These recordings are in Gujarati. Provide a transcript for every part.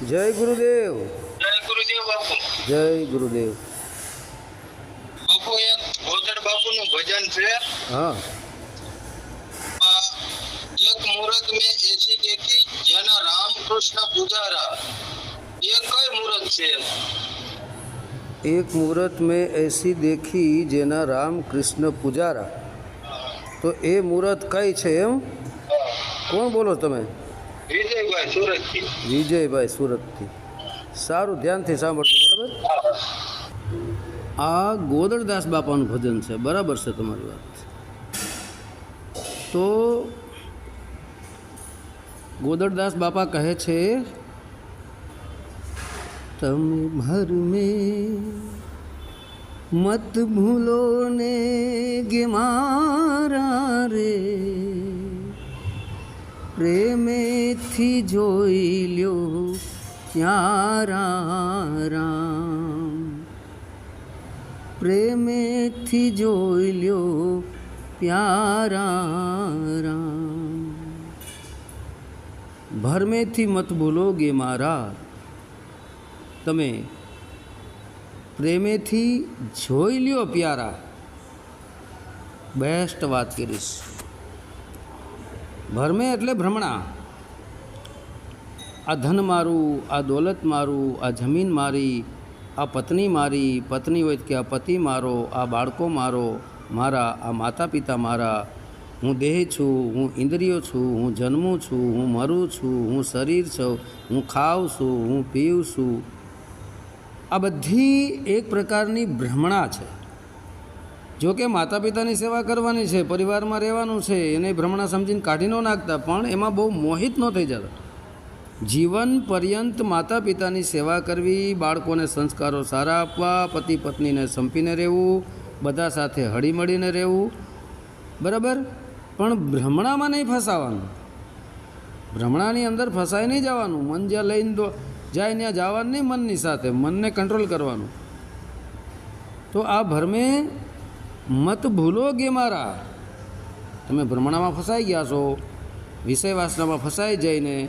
જય ગુરુદેવ જય ગુરુદેવ બાપુ જય ગુરુદેવ બાપુ એક ગોદડ બાપુનું ભજન છે। હા આ એક મુહૂર્ત મેં એસી દેખી જેના રામ કૃષ્ણ પૂજારા એ કઈ મુહૂર્ત છે? એક મુહૂર્ત મેં એસી દેખી જેના રામ કૃષ્ણ પૂજારા તો એ મુહૂર્ત કઈ છે એમ કોણ બોલો તમે વિજયભાઈ સુરતથી. વિજયભાઈ સુરતથી. સારું ધ્યાનથી સાંભળજો બરાબર? આ ગોદળદાસ બાપાનું ભજન છે બરાબર છે તમારી વાત. તો ગોદળદાસ બાપા કહે છે તમે ભર में મત ભૂલો ને ગે મારા રે. પ્રેમેથી જોઈ લ્યો. પ્યારા રામ પ્રેમેથી જોઈ લ્યો. પ્યારા રામ ભરમેથી મત ભૂલોગે મારા. તમે પ્રેમેથી જોઈ લ્યો, પ્યારા. બેસ્ટ વાત કરીશ. ભરમે એટલે ભ્રમણા. આ ધન મારું, આ દોલત મારું, આ જમીન મારી, આ પત્ની મારી, પત્ની હોય કે આ પતિ મારો, આ બાળકો મારો, મારા, આ માતા પિતા મારા, હું દેહ છું, હું ઇન્દ્રિયો છું, હું જન્મું છું, હું મરું છું, હું શરીર છું, હું ખાઉં છું, હું પીઉં છું. આ બધી એક પ્રકારની ભ્રમણા છે. જો કે માતા પિતાની સેવા કરવાની છે, પરિવારમાં રહેવાનું છે, એને ભ્રમણા સમજીને કાઢી ન નાખતા, પણ એમાં બહુ મોહિત ન થઈ જતા. જીવન પર્યંત માતા પિતાની સેવા કરવી, બાળકોને સંસ્કારો સારા આપવા પતિ પત્નીને સંપીને રહેવું, બધા સાથે હળીમળીને રહેવું, બરાબર? પણ ભ્રમણામાં નહીં ફસાવાનું. ભ્રમણાની અંદર ફસાઈ નહીં જવાનું. મન જ્યાં લઈને દો, જાય ત્યાં જવાનું નહીં મનની સાથે, મનને કંટ્રોલ કરવાનું. તો આ ભરમે મત ભૂલો કે મારા? તમે ભ્રમણામાં ફસાઈ ગયા છો, વિષય વાસનામાં ફસાઈ જઈને.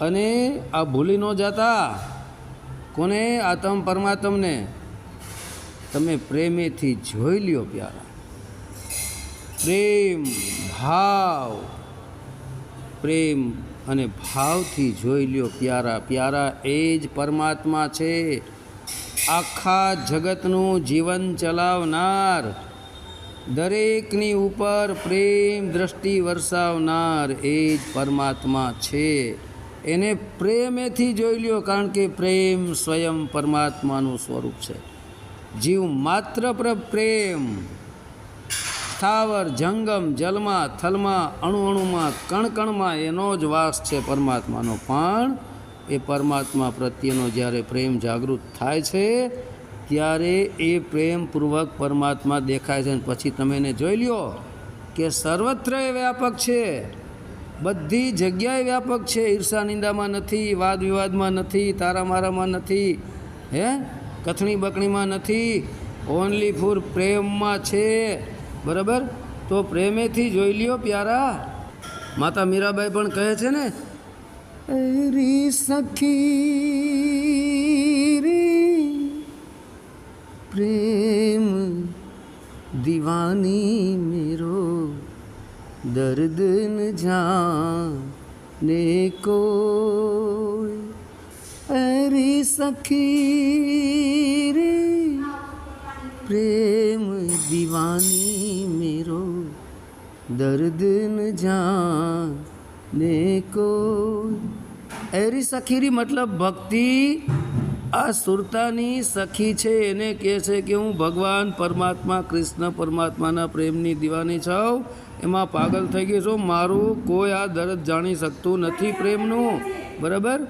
અને આ ભૂલી ન જતા. કોને? આતમ પરમાત્મને. તમે પ્રેમેથી જોઈ લ્યો પ્યારા. પ્રેમ, ભાવ. પ્રેમ અને ભાવથી જોઈ લ્યો પ્યારા. પ્યારા એ જ પરમાત્મા છે. આખા જગતનું જીવન ચલાવનાર, દરેકની ઉપર પ્રેમ દ્રષ્ટિ વરસાવનાર એ જ પરમાત્મા છે. એને પ્રેમેથી જોઈ લ્યો કારણ કે પ્રેમ સ્વયં પરમાત્માનું સ્વરૂપ છે. જીવ માત્ર પર, પ્રેમ, સ્થાવર, જંગમ, જલમાં, થલમાં અણુ અણુમાં કણકણમાં એનો જ વાસ છે પરમાત્માનો. પણ એ પરમાત્મા પ્રત્યેનો જ્યારે પ્રેમ જાગૃત થાય છે, ત્યારે એ પ્રેમપૂર્વક પરમાત્મા દેખાય છે અને પછી તમે એને જોઈ લ્યો કે સર્વત્ર એ વ્યાપક છે. બધી જગ્યાએ વ્યાપક છે. ઈર્ષા નિંદામાં નથી, વાદ વિવાદમાં નથી, તારા મારામાં નથી, હે? કથણી બકણીમાં નથી. ઓનલી ફોર પ્રેમમાં છે. બરાબર? તો પ્રેમેથી જોઈ લ્યો પ્યારા. માતા મીરાબાઈ પણ કહે છે ને રી સખી રે પ્રેમ દીવાની મેરો દર્દ ન જાને કોઈ અરે સખી રે પ્રેમ દીવાની મેરો દર્દ ન જાને કોઈ એરી સખીરી મતલબ ભક્તિ, આ સુરતાની સખી છે, એને કહે છે કે હું ભગવાન પરમાત્મા, કૃષ્ણ પરમાત્માના પ્રેમની દીવાની છું. એમાં પાગલ થઈ ગઈ છું. મારું કોઈ આ દર્દ જાણી શકતું નથી પ્રેમનું. બરાબર?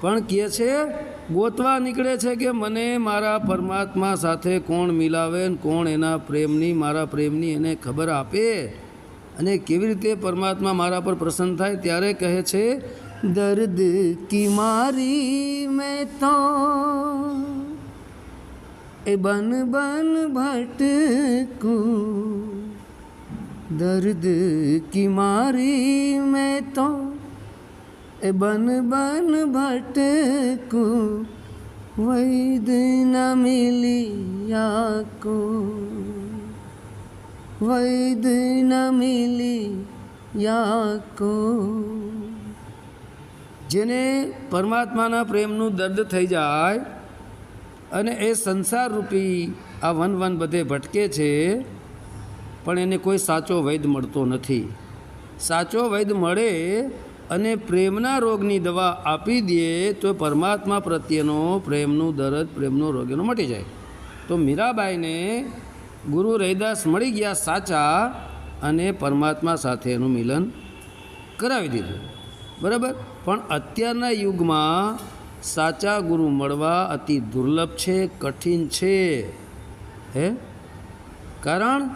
પણ કહે છે, ગોતવા નીકળે છે કે મને મારા પરમાત્મા સાથે કોણ મિલાવે ને કોણ એના પ્રેમની, મારા પ્રેમની એને ખબર આપે? અને કેવી રીતે પરમાત્મા મારા પર પ્રસન્ન થાય? ત્યારે કહે છે દર્દ કી મારી મેં તો એ બન બન ભટકું દર્દ કી મારી મેં તો એ બન બન ભટકું વૈદ ન મિલિયા કો વૈદ ન મિલિયા કો જેને પરમાત્માના પ્રેમનું દર્દ થઈ જાય અને એ સંસાર રૂપી આ વન વન બધે ભટકે છે, પણ એને કોઈ સાચો વૈદ મળતો નથી. સાચો વૈદ મળે અને પ્રેમના રોગની દવા આપી દે તો પરમાત્મા પ્રત્યેનો પ્રેમનું દર્દ, પ્રેમનો રોગ એનો મટી જાય. તો મીરાબાઈને ગુરુ રૈદાસ મળી ગયા સાચા અને પરમાત્મા સાથે એનું મિલન કરાવી દીધું. બરાબર? પણ અત્યારના યુગમાં સાચા ગુરુ મળવા અતિ દુર્લભ છે, કઠિન છે. હે? કારણ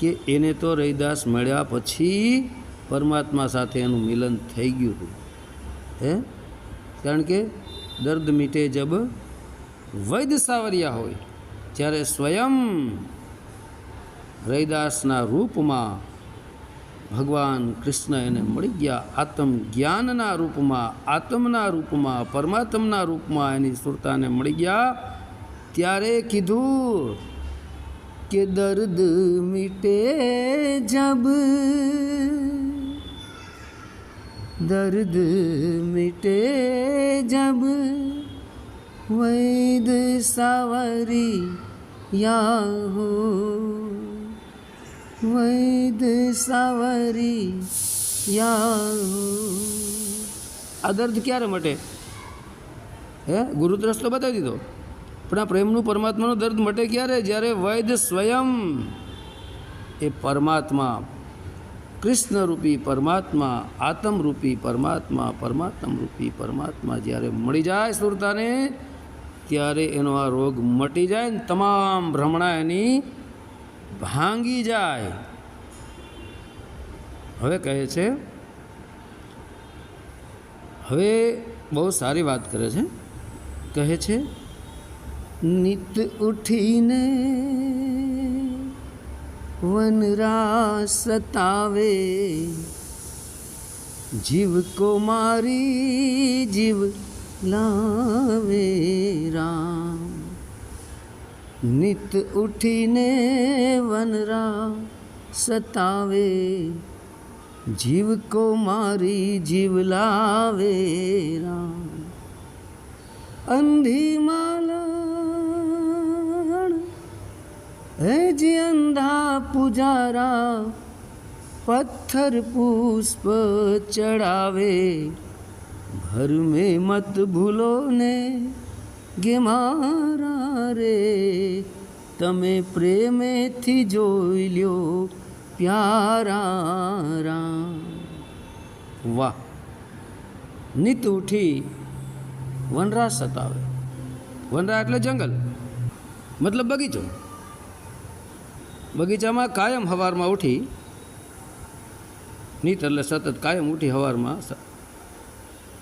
કે એને તો રૈદાસ મળ્યા પછી પરમાત્મા સાથે એનું મિલન થઈ ગયું હતું. હે? કારણ કે દર્દ મીટે જબ વૈદ સાવરિયા હોય, જ્યારે સ્વયં રૈદાસના રૂપમાં ભગવાન કૃષ્ણ એને મળી ગયા. આત્મ જ્ઞાનના રૂપમાં, આત્મના રૂપમાં, પરમાત્મના રૂપમાં એની સુરતાને મળી ગયા. ત્યારે કીધું કે દર્દ મીટે જબ. દર્દ મીટે જબ. વૈદ સાવરી યા હો. વૈદ સાવરી યા આ દર્દ ક્યારે મટે? હે ગુરુ રસ્તો બતાવી દીધો. પણ આ પ્રેમનું પરમાત્માનું દર્દ મટે ક્યારે? જ્યારે વૈદ સ્વયં એ પરમાત્મા, કૃષ્ણરૂપી પરમાત્મા, આત્મરૂપી પરમાત્મા, પરમાત્મરૂપી પરમાત્મા જ્યારે મળી જાય સુરતાને, ત્યારે એનો આ રોગ મટી જાય ને તમામ ભ્રમણા એની ભાંગી જાય. હવે કહે છે, હવે બહુ સારી વાત કરે છે. કહે છે, નિત ઉઠીને વનરા સતાવે જીવ કો મારી જીવ લાવે રામ. નિત ઉઠીને વનરા સતાવે જીવ કો મારી જીવ લાવે રામ અંધી માલણ હે જે અંધા પુજારા પથ્થર પુષ્પ ચડાવે ઘર મેં મત ભૂલો ને મારા રે, તમે પ્રેમેથી જોઈ લ્યો પ્યારા વાહ, નિત ઉઠી વનરા સતાવે. વનરા એટલે જંગલ, મતલબ બગીચો. બગીચામાં કાયમ હવારમાં ઉઠી, નીત એટલે સતત કાયમ ઉઠી હવારમાં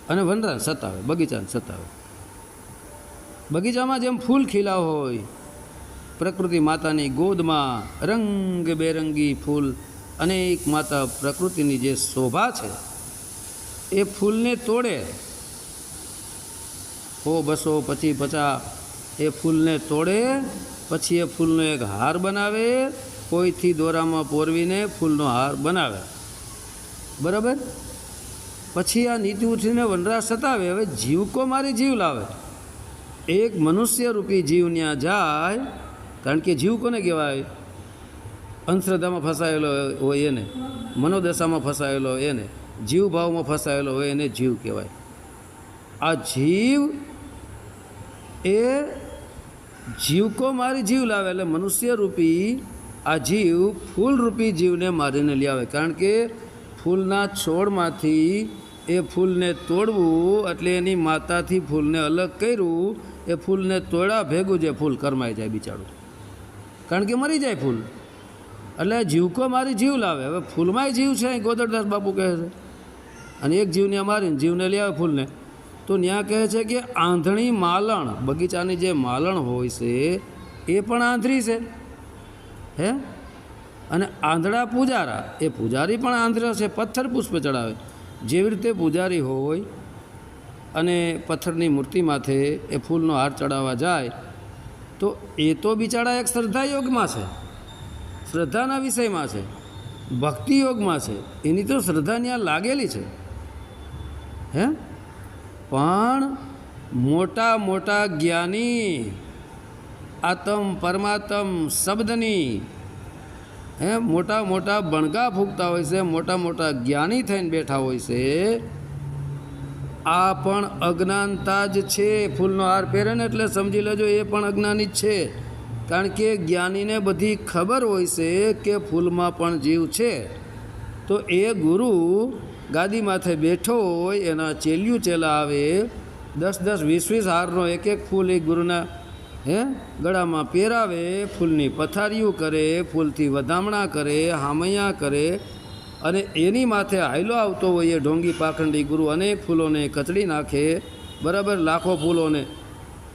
અને વનરા સતાવે, બગીચાને સતાવે. બગીચામાં જેમ ફૂલ ખીલા હોય, પ્રકૃતિ માતાની ગોદમાં રંગ બેરંગી ફૂલ અનેક માતા પ્રકૃતિની જે શોભા છે, એ ફૂલને તોડે. હો બસો પછી પચા, એ ફૂલને તોડે, પછી એ ફૂલનો એક હાર બનાવે, કોઈથી દોરામાં પોરવીને ફૂલનો હાર બનાવે. બરાબર? પછી આ નીતિ ઉઠીને વનરાજ સતાવે, હવે જીવકો મારી જીવ લાવે. એક મનુષ્ય રૂપી જીવ ત્યાં જાય, કારણ કે જીવ કોને કહેવાય? અંધશ્રદ્ધામાં ફસાયેલો હોય એને, મનોદશામાં ફસાયેલો હોય એને જીવ ભાવમાં ફસાયેલો હોય એને જીવ કહેવાય. આ જીવ એ જીવકો મારી જીવ લાવે, એટલે મનુષ્ય રૂપી આ જીવ ફૂલ રૂપી જીવને મારીને લઈ આવે, કારણ કે ફૂલના છોડમાંથી એ ફૂલને તોડવું એટલે એની માતાથી ફૂલને અલગ કર્યું, એ ફૂલને તોડા ભેગું જે ફૂલ કરમાઈ જાય બિચારું. કારણ કે મરી જાય ફૂલ. એટલે જીવકો મારી જીવ લાવે. હવે ફૂલમાંય જીવ છે, અહીં ગોદરદાસ બાપુ કહે છે. અને એક જીવને મારીને જીવને લઈ આવે ફૂલને. તો ત્યાં કહે છે કે આંધણી માલણ, બગીચાની જે માલણ હોય છે, એ પણ આંધળી છે. હે? અને આંધળા પૂજારા, એ પૂજારી પણ આંધળા છે, પથ્થર પુષ્પ ચડાવે. જેવી રીતે પૂજારી હોય અને પથ્થરની મૂર્તિ માથે એ ફૂલનો હાર ચડાવવા જાય, તો એ તો બિચારા એક શ્રદ્ધા યોગમાં છે. શ્રદ્ધાના વિષયમાં છે. ભક્તિ યોગમાં છે. એની તો શ્રદ્ધા ત્યાં લાગેલી છે. હે? પણ મોટા મોટા જ્ઞાની, આતમ પરમાત્મ શબ્દની હે, મોટા મોટા બણગા ફૂંકતા હોય છે, મોટા મોટા જ્ઞાની થઈને બેઠા હોય છે, આ પણ અજ્ઞાનતા જ છે. ફૂલનો હાર પહેરે ને એટલે સમજી લેજો, એ પણ અજ્ઞાની જ છે. કારણ કે જ્ઞાનીને બધી ખબર હોય છે કે ફૂલમાં પણ જીવ છે. તો એ ગુરુ ગાદી માથે બેઠો હોય, એના ચેલિયું ચેલા આવે, દસ દસ વીસ વીસ હારનો એક એક ફૂલ એ ગુરુના હે? ગળામાં પહેરાવે, ફૂલની પથારીઓ કરે, ફૂલથી વધામણા કરે, હામૈયા કરે અને એની માથે હાયલો આવતો હોય એ ઢોંગી પાખંડી ગુરુ અનેક ફૂલોને કચડી નાખે, બરાબર લાખો ફૂલોને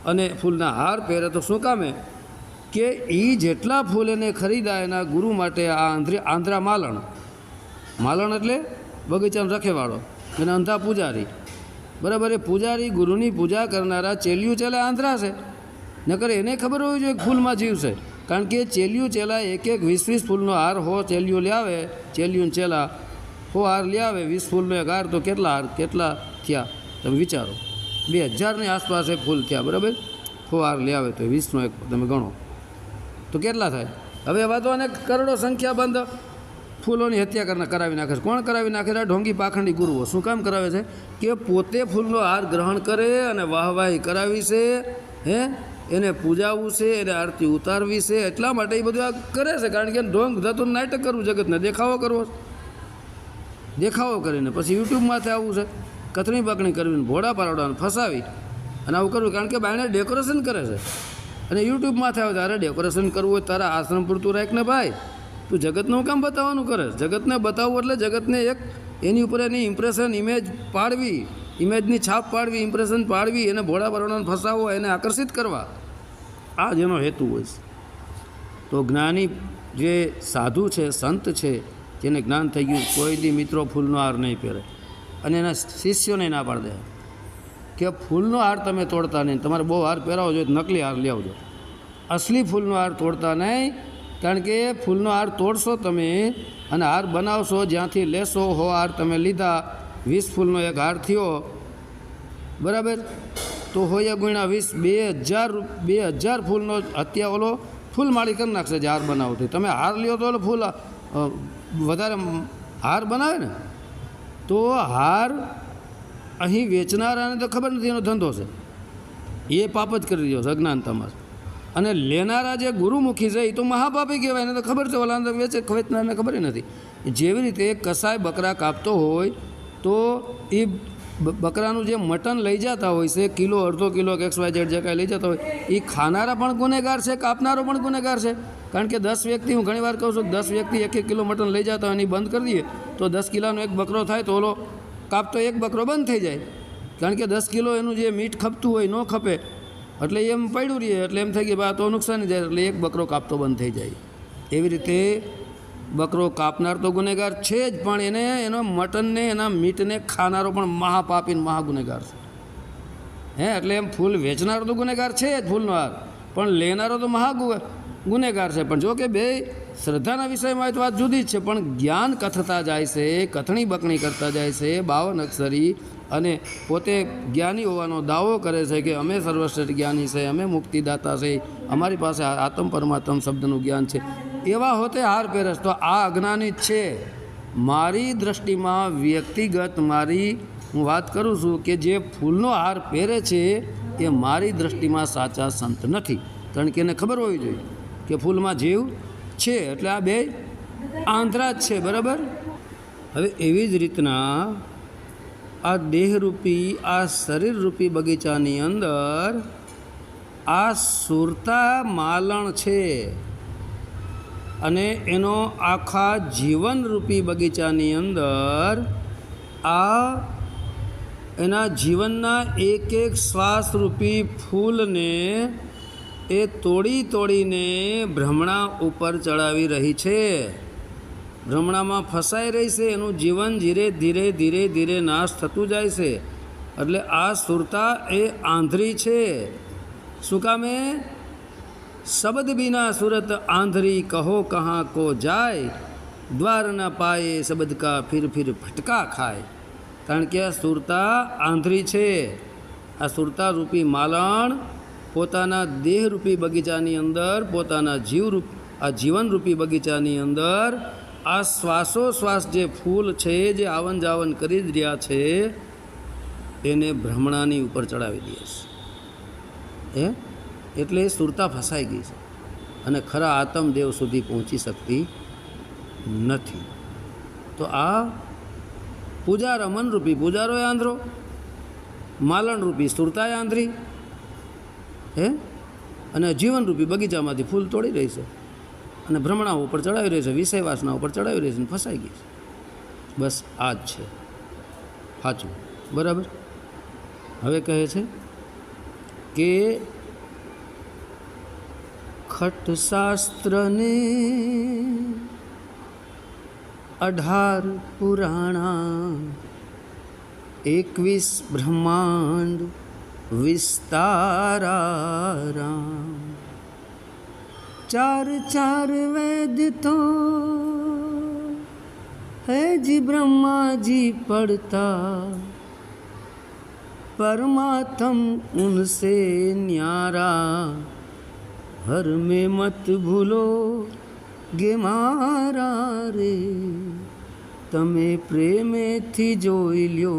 અને ફૂલના હાર પહેરે તો શું કામે? કે એ જેટલા ફૂલ એને ખરીદા એના ગુરુ માટે આ આંધ્રી આંધ્રા માલણ. માલણ એટલે બગીચાનો રખેવાળો અને અંધા પૂજારી. બરાબર, એ પૂજારી ગુરુની પૂજા કરનારા ચેલિયું ચેલે આંધ્રા છે. નકર એને ખબર હોવી જોઈએ ફૂલમાં જીવ છે. કારણ કે ચેલિયું ચેલા એક એક વીસ વીસ ફૂલનો હાર હો ચેલિયું લે આવે ચેલિયું ચેલા હો હાર લે આવે, વીસ ફૂલનો એક હાર, તો કેટલા હાર, કેટલા થયા? તમે વિચારો. બે હજારની આસપાસ એ ફૂલ થયા, બરાબર? હો હાર લે આવે તો વીસનો એક, તમે ગણો. તો કેટલા થાય? હવે એવા તો અનેક કરોડો સંખ્યાબંધ ફૂલોની હત્યા કરના, કરાવી નાખે છે. કોણ કરાવી નાખે છે? ઢોંગી પાખંડી ગુરુઓ. શું કામ કરાવે છે? કે પોતે ફૂલનો હાર ગ્રહણ કરે અને વાહવાહી કરાવી છે, હે? એને પૂજાવવું છે, એને આરતી ઉતારવી છે, એટલા માટે એ બધું આ કરે છે. કારણ કે ઢોંગ ધતું નાટક કરવું જગતને દેખાવો કરવો દેખાવો કરીને પછી યુટ્યુબમાંથી આવવું છે. કથણી બકણી કરવીને ભોળા પાડવાનું ફસાવી અને આવું કરવું. કારણ કે બાયણે ડેકોરેશન કરે છે. અને યુટ્યુબમાંથી આવે તારે ડેકોરેશન કરવું હોય તારા આશ્રમ પૂરતું રાખ ને ભાઈ. તું જગતનું કામ બતાવવાનું કરે જગતને બતાવવું એટલે જગતને એક એની ઉપર એની ઇમ્પ્રેશન ઇમેજ પાડવી. ઇમેજની છાપ પાડવી ઇમ્પ્રેશન પાડવી, એને ભોળા વર્ણન ફસાવો, એને આકર્ષિત કરવા. આ જ એનો હેતુ હોય છે. તો જ્ઞાની જે સાધુ છે, સંત છે, જેને જ્ઞાન થઈ ગયું, કોઈ દી મિત્રો ફૂલનો હાર નહીં પહેરે. અને એના શિષ્યોને ના પાડી દે. કે ફૂલનો હાર તમે તોડતા નહીં. તમારે બહુ હાર પહેરાવો જોઈએ નકલી હાર લઈ આવજો. અસલી ફૂલનો હાર તોડતા નહીં, કારણ કે ફૂલનો હાર તોડશો તમે અને હાર બનાવશો, જ્યાંથી લેશો, હો હાર તમે લીધા વીસ ફૂલનો એક હાર થયો. બરાબર? તો હોય ગુણ્યા વીસ, બે હજાર બે હજાર ફૂલનો હત્યા ઓલો ફૂલ માળી કરી નાખશે જે હાર બનાવતી. તમે હાર લ્યો તો ઓલો ફૂલ વધારે હાર બનાવે ને? તો હાર અહીં વેચનારાને તો ખબર નથી, એનો ધંધો છે. એ પાપ જ કરી રહ્યો છે અજ્ઞાનતામાં અને લેનારા જે ગુરુમુખી છે, એ તો મહાપાપી કહેવાય, એને તો ખબર છે, ઓલા વેચે, વેચનારને ખબર નથી. જેવી રીતે કસાય બકરા કાપતો હોય તો એ બકરાનું જે મટન લઈ જતા હોય છે, કિલો, અડધો કિલો કે એક્સ વાય ઝેડ જે કાંઈ લઈ જતા હોય, એ ખાનારા પણ ગુનેગાર છે કાપનારો પણ ગુનેગાર છે? કારણ કે દસ વ્યક્તિ, હું ઘણીવાર કહું છું દસ વ્યક્તિ એક એક કિલો મટન લઈ જતા હોય એની બંધ કરી દઈએ, તો દસ કિલોનો એક બકરો થાય તો ઓલો કાપતો એક બકરો બંધ થઈ જાય. કારણ કે દસ કિલો એનું જે મીઠ ખપતું હોય ન ખપે, એટલે એમ પડ્યું રહીએ એટલે એમ થઈ કે બા તો નુકસાન જાય, એટલે એક બકરો કાપતો બંધ થઈ જાય. એવી રીતે બકરો કાપનાર તો ગુનેગાર છે જ, પણ એને, એનો મટનને, એના મીટને ખાનારો પણ મહાપાપી મહાગુનેગાર છે. હે, એટલે એમ ફૂલ વેચનારો તો ગુનેગાર છે જ ફૂલનો હાર, પણ લેનારો તો મહા ગુનેગાર છે. પણ જો કે બે, શ્રદ્ધાના વિષયમાં હોય તો વાત જુદી જ છે, પણ જ્ઞાન કથતા જાય છે, કથણી બકણી કરતા જાય છે, બાવન અક્ષરી, અને પોતે જ્ઞાની હોવાનો દાવો કરે છે કે અમે સર્વશ્રેષ્ઠ જ્ઞાની છે, અમે મુક્તિદાતા છે. અમારી પાસે આત્મ પરમાત્મ શબ્દનું જ્ઞાન છે. એવા હોતે હાર પહેરસ. તો આ અજ્ઞાની જ છે. મારી દ્રષ્ટિમાં વ્યક્તિગત મારી હું વાત કરું છું કે જે ફૂલનો હાર પહેરે છે, એ મારી દ્રષ્ટિમાં સાચા સંત નથી. કારણ કે એને ખબર હોવી જોઈએ કે ફૂલમાં જીવ છે, એટલે આ બે આંધ્રા જ છે, બરાબર? હવે એવી જ રીતના આ દેહરૂપી, આ શરીરરૂપી બગીચાની અંદર આ સુરતા માલણ છે. અને એનો આખા જીવનરૂપી બગીચાની અંદર આ એના જીવનના એક એક શ્વાસરૂપી ફૂલને એ તોડી તોડીને ભ્રમણા ઉપર ચડાવી રહી છે. ભ્રમણામાં ફસાઈ રહી છે, એનું જીવન ધીરે ધીરે ધીરે ધીરે નાશ થતું જાય છે. એટલે આ સુરતા એ આંધળી છે. શું કામે શબ્દ બિના સુરત આંધરી કહો કહા કો જાય, દ્વારના પાયે શબ્દ કા ફિર ફિર ફટકા ખાય. કારણ કે આ સુરતા આંધરી છે. આ સુરતા રૂપી માલણ પોતાના દેહરૂપી બગીચાની અંદર, પોતાના જીવરૂપ, આ જીવનરૂપી બગીચાની અંદર, આ શ્વાસોશ્વાસ જે ફૂલ છે, જે આવન જાવન કરી જ રહ્યા છે, એને ભ્રમણાની ઉપર ચડાવી દે છે. હે? એટલે એ સુરતા ફસાઈ ગઈ છે. અને ખરા આત્મદેવ સુધી પહોંચી શકતી નથી. તો આ પૂજારા મનરૂપી પૂજારોએ આંધ્રો માલણરૂપી સુરતાએ આંધળી હે? અને જીવનરૂપી બગીચામાંથી ફૂલ તોડી રહી છે. અને ભ્રમણા ઉપર ચડાવી રહી છે, વિષય વાસના ઉપર ચડાવી રહી છે અને ફસાઈ ગઈ છે. બસ આ જ છે. સાચું. બરાબર? હવે કહે છે કે ખટશાસ્ત્રને અઢાર પુરાણા એકવીસ બ્રહ્માંડ વિસ્તારારામ ચાર ચાર વેદ તો है जी ब्रह्मा जी पढ़ता परमात्म उनसे न्यारा हर में मत भूलो गे મારા રે તમે પ્રેમેથી જોઈ લ્યો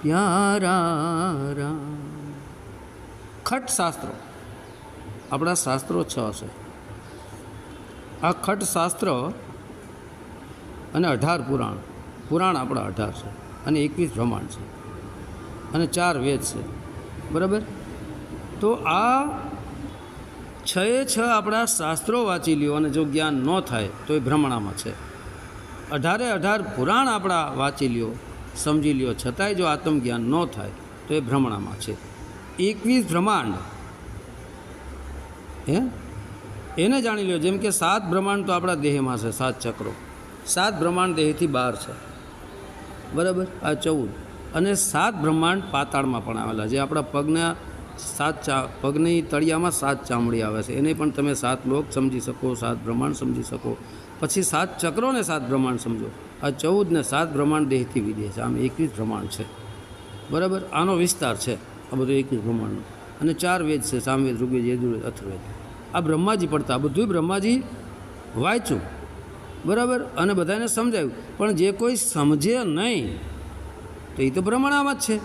પ્યારા રામ ખટ શાસ્ત્રો આપણા શાસ્ત્રો છ છે આ ખટ શાસ્ત્ર અને અઢાર પુરાણ પુરાણ આપણા અઢાર છે અને એકવીસ બ્રહ્માંડ છે અને ચાર વેદ છે બરાબર તો આ છએ છ આપણા શાસ્ત્રો વાંચી લ્યો અને જો જ્ઞાન ન થાય, તો એ ભ્રમણામાં છે. અઢારે અઢાર પુરાણ આપણા વાંચી લ્યો, સમજી લ્યો. છતાંય જો આત્મજ્ઞાન ન થાય, તો એ ભ્રમણામાં છે. એકવીસ બ્રહ્માંડ. હે? એને જાણી લ્યો, જેમ કે સાત બ્રહ્માંડ તો આપણા દેહમાં છે, સાત ચક્રો. સાત બ્રહ્માંડ દેહથી બહાર છે. બરાબર? આ ચૌદ. અને સાત બ્રહ્માંડ પાતાળમાં પણ આવેલા જે આપણા પગના સાત ચા, પગની તળિયામાં સાત ચામડી આવે છે. એને પણ તમે સાત લોક સમજી શકો, સાત બ્રહ્માંડ સમજી શકો. પછી સાત ચક્રોને સાત બ્રહ્માંડ સમજો. આ ચૌદ ને સાત બ્રહ્માંડ દેહથી વિદેહ છે. આમ એકવીસ બ્રહ્માંડ છે. બરાબર? આનો વિસ્તાર છે. આ બધું એકવીસ બ્રહ્માંડનો. અને ચાર વેદ છે. સામવેદ, ઋગ્વેદ, યજુર્વેદ, અથર્વેદ. આ બ્રહ્માજી પડતા. આ બધું બ્રહ્માજી વાંચ્યું. બરાબર? અને બધાને સમજાયું. પણ જે કોઈ સમજે નહીં, તો એ તો ભ્રમણામાં જ છે.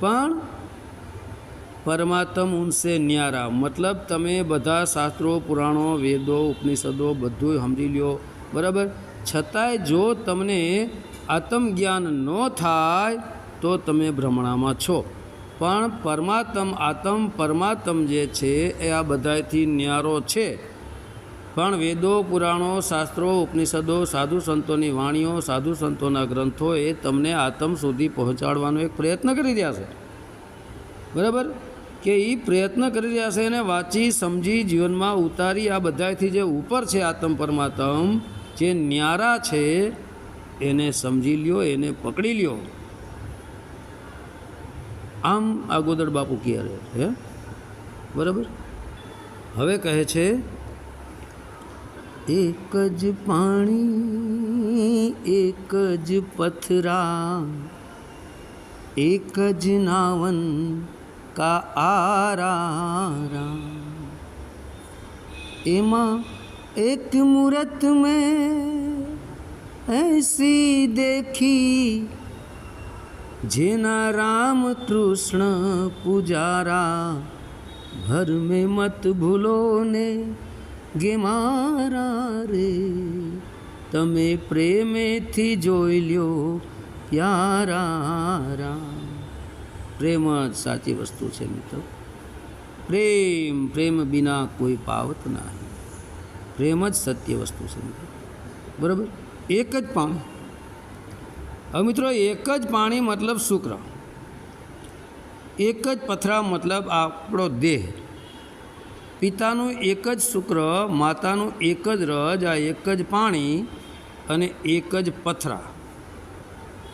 પણ પરમાત્મ ઉનસે ન્યારા. મતલબ તમે બધા શાસ્ત્રો, પુરાણો, વેદો, ઉપનિષદો બધું સમજી લ્યો. બરાબર? છતાંય જો તમને આત્મજ્ઞાન ન થાય, તો તમે ભ્રમણામાં છો. પણ પરમાત્મ આત્મ, પરમાત્મ જે છે, એ આ બધાથી ન્યારો છે. પણ વેદો, પુરાણો, શાસ્ત્રો, ઉપનિષદો, સાધુ સંતોની વાણીઓ, સાધુ સંતોના ગ્રંથો એ તમને આત્મ સુધી પહોંચાડવાનો એક પ્રયત્ન કરી રહ્યા છે. બરાબર? કે એ પ્રયત્ન કરી રહ્યા છે એને વાંચી, સમજી, જીવનમાં ઉતારી આ બધાથી જે ઉપર છે આત્મ પરમાત્મ, જે ન્યારા છે, એને સમજી લ્યો, એને પકડી લ્યો. આમ આ ગોદડ બાપુ કહે છે બરાબર? હવે કહે છે, એક જ પાણી, એક જ પથરા, એક જ નાવન કા આરા એમાં એક મૂરત મેં ऐसी देखी જેના રામ કૃષ્ણ પુજારા ભર મેં મત ભૂલો ને ગે મારા રે તમે પ્રેમેથી જોઈ લ્યો યારા રામ પ્રેમ જ સાચી વસ્તુ છે મિત્રો. પ્રેમ પ્રેમ બિના કોઈ પાવત નહીં. પ્રેમ જ સત્ય વસ્તુ છે મિત્રો. બરાબર? એક જ પાણી. હવે મિત્રો, એક જ પાણી મતલબ શુક્ર એક જ પથરા મતલબ આપણો દેહ. પિતાનું એક જ શુક્ર, માતાનું એક જ રજ, આ એક જ પાણી અને એક જ પથરા.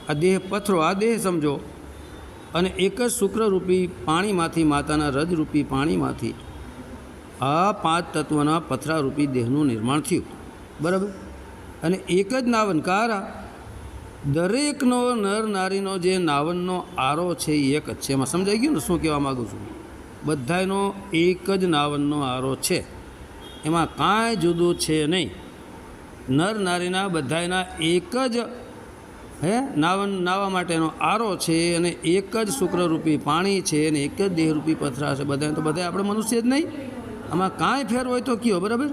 આ દેહ પથરો, આ દેહ સમજો. અને એક જ શુક્રરૂપી પાણીમાંથી, માતાના રજરૂપી પાણીમાંથી આ પાંચ તત્વના પથરારૂપી દેહનું નિર્માણ થયું. બરાબર? અને એક જ નાવનકાર દરેકનો નર નારીનો જે નાવનનો આરો છે એ એક જ છે. એમાં સમજાઈ ગયું ને શું કહેવા માગું છું? બધાયનો એક જ નાવનનો આરો છે. એમાં કાંઈ જુદું છે નહીં. નર નારીના બધાયના એક જ હે? નાવન નાવા માટેનો આરો છે અને એક જ શુક્રરૂપી પાણી છે અને એક જ દેહરૂપી પથરા છે. બધા તો બધા આપણે મનુષ્ય જ નહીં. આમાં કાંઈ ફેર હોય તો કયો, બરાબર?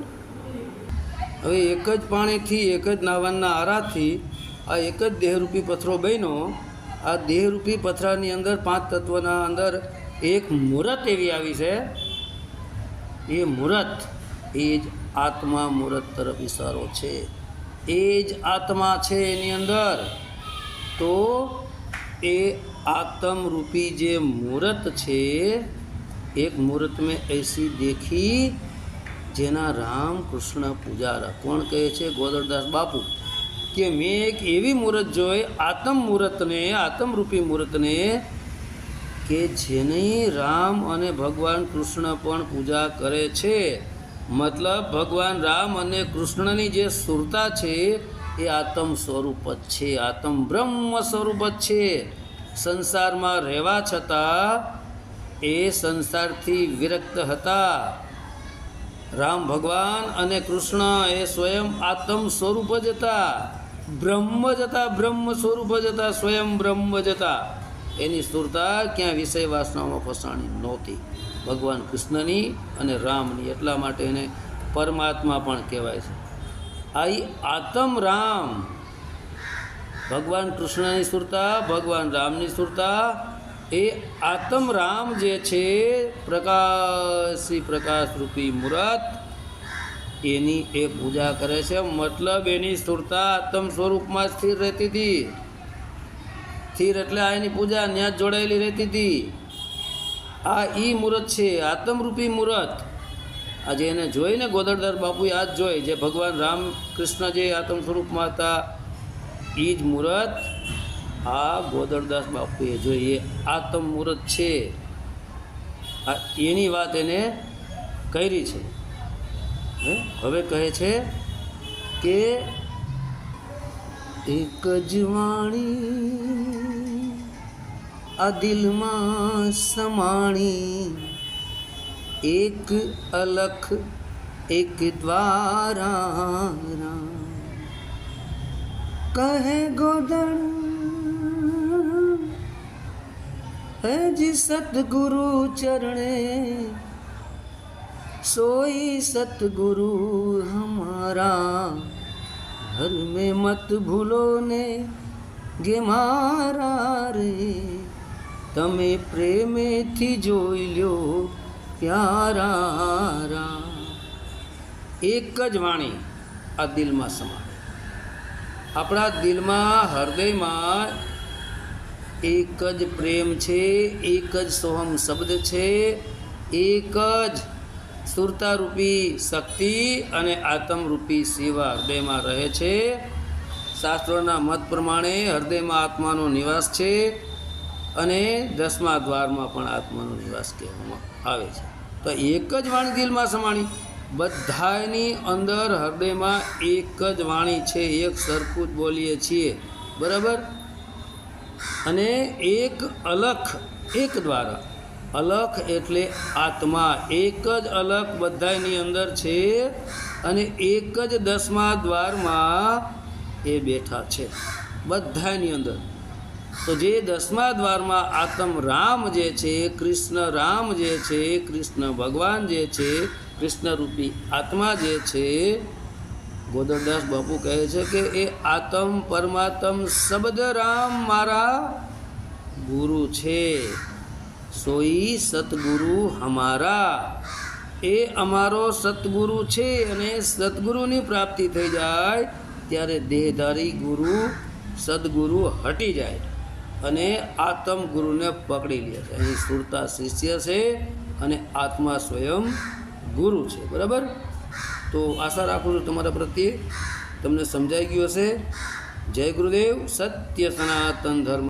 હવે એક જ પાણીથી, એક જ નાવાના આરાથી આ એક જ દેહરૂપી પથરો બન્યો. આ દેહરૂપી પથરાની અંદર પાંચ તત્વના અંદર એક મુહૂર્ત એવી આવી છે. એ મૂરત, એ જ આત્મા મૂરત તરફ ઇશારો છે. એ જ આત્મા છે એની અંદર. તો એ આતમરૂપી જે મૂર્ત છે, એક મૂર્ત મેં એસી દેખી, જેના રામ કૃષ્ણ પૂજારા. કોણ કહે છે? ગોદરદાસ બાપુ. કે મેં એક એવી મૂર્ત જોઈ, આતમ મૂર્તને આતમરૂપી મૂર્તને કે જેની રામ અને ભગવાન કૃષ્ણ પણ પૂજા કરે છે. મતલબ ભગવાન રામ અને કૃષ્ણની જે સુરતા છે એ આત્મ સ્વરૂપ જ છે, આત્મ બ્રહ્મ સ્વરૂપ જ છે. સંસારમાં રહેવા છતાં એ સંસારથી વિરક્ત હતા. રામ ભગવાન અને કૃષ્ણ એ સ્વયં આત્મ સ્વરૂપ જ હતા. બ્રહ્મ જ હતા, બ્રહ્મ સ્વરૂપ જ હતા, સ્વયં બ્રહ્મ જ હતા. એની સુરતા ક્યાં વિષય વાસનામાં ફસાણી નહોતી. ભગવાન કૃષ્ણની અને રામની એટલા માટે એને પરમાત્મા પણ કહેવાય છે. આ આતમ આત્મ રામ. ભગવાન કૃષ્ણની સુરતા, ભગવાન રામની સુરતા. એ આતમ રામ જે છે, પ્રકાશી પ્રકાશરૂપી મૂરત, એની એ પૂજા કરે છે. મતલબ એની સુરતા આત્મ સ્વરૂપમાં સ્થિર રહેતી હતી. સ્થિર એટલે આ એની પૂજા ત્યાં જ જોડાયેલી રહેતી હતી. આ ઈ મૂરત છે આત્મરૂપી મૂરત. આજે એને જોઈને ગોદરદાર બાપુએ આ જ જોઈ જે ભગવાન રામ કૃષ્ણ જે આત્મ સ્વરૂપમાં હતા એ જ મૂરત આ ગોદરદાસ બાપુએ જોઈ. એ આત્મ મુહૂર્ત છે. આ એની વાત એને કરી છે? હવે કહે છે કે એક જ વાણી આ દિલમાં સમાણી એક અલખ એક દ્વારા કહે ગોદણ હે જી સતગુરુ ચરણે સોઈ સતગુરુ હમારા ઘર મેં મત ભૂલો ને ગે મારા રે તમે પ્રેમેથી જોઈ લ્યો પ્યારા રામ એક જ વાણી આ દિલમાં સમાવે. આપણા દિલમાં, હૃદયમાં એક જ પ્રેમ છે, એક જ સોહમ શબ્દ છે, એક જ સુરતારૂપી શક્તિ અને આત્મરૂપી સેવા હૃદયમાં રહે છે. શાસ્ત્રોના મત પ્રમાણે હૃદયમાં આત્માનો નિવાસ છે અને દસમા દ્વારમાં પણ આત્માનો નિવાસ કહેવામાં આવે છે. તો એક જ વાણી દિલમાં સમાણી. બધાની અંદર હૃદયમાં એક જ વાણી છે, એક સરખું બોલીએ છીએ. બરાબર? અને એક અલખ, એક દ્વારા. અલખ એટલે આત્મા. એક જ અલખ બધાની અંદર છે અને એક જ દસમા દ્વારમાં એ બેઠા છે. બધાની અંદર. તો જે દસમા દ્વારમાં આત્મ રામ જે છે, કૃષ્ણ રામ જે છે, કૃષ્ણ ભગવાન જે છે કૃષ્ણરૂપી આત્મા જે છે ગોદરદાસ બાપુ કહે છે કે એ આત્મ પરમાત્મ શબ્દ રામ મારા ગુરુ છે. સોઈ સતગુરુ હમારા. એ અમારો સતગુરુ છે અને સદગુરુની પ્રાપ્તિ થઈ જાય ત્યારે દેહધારી ગુરુ સદગુરુ હટી જાય. અને આત્મ ગુરુને પકડી લે છે. અહીં સુરતા શિષ્ય છે અને આત્મા સ્વયં ગુરુ છે. બરાબર? તો આશા રાખું છું તમારા પ્રત્યે તમને સમજાઈ ગયું હશે. જય ગુરુદેવ. સત્ય સનાતન ધર્મ.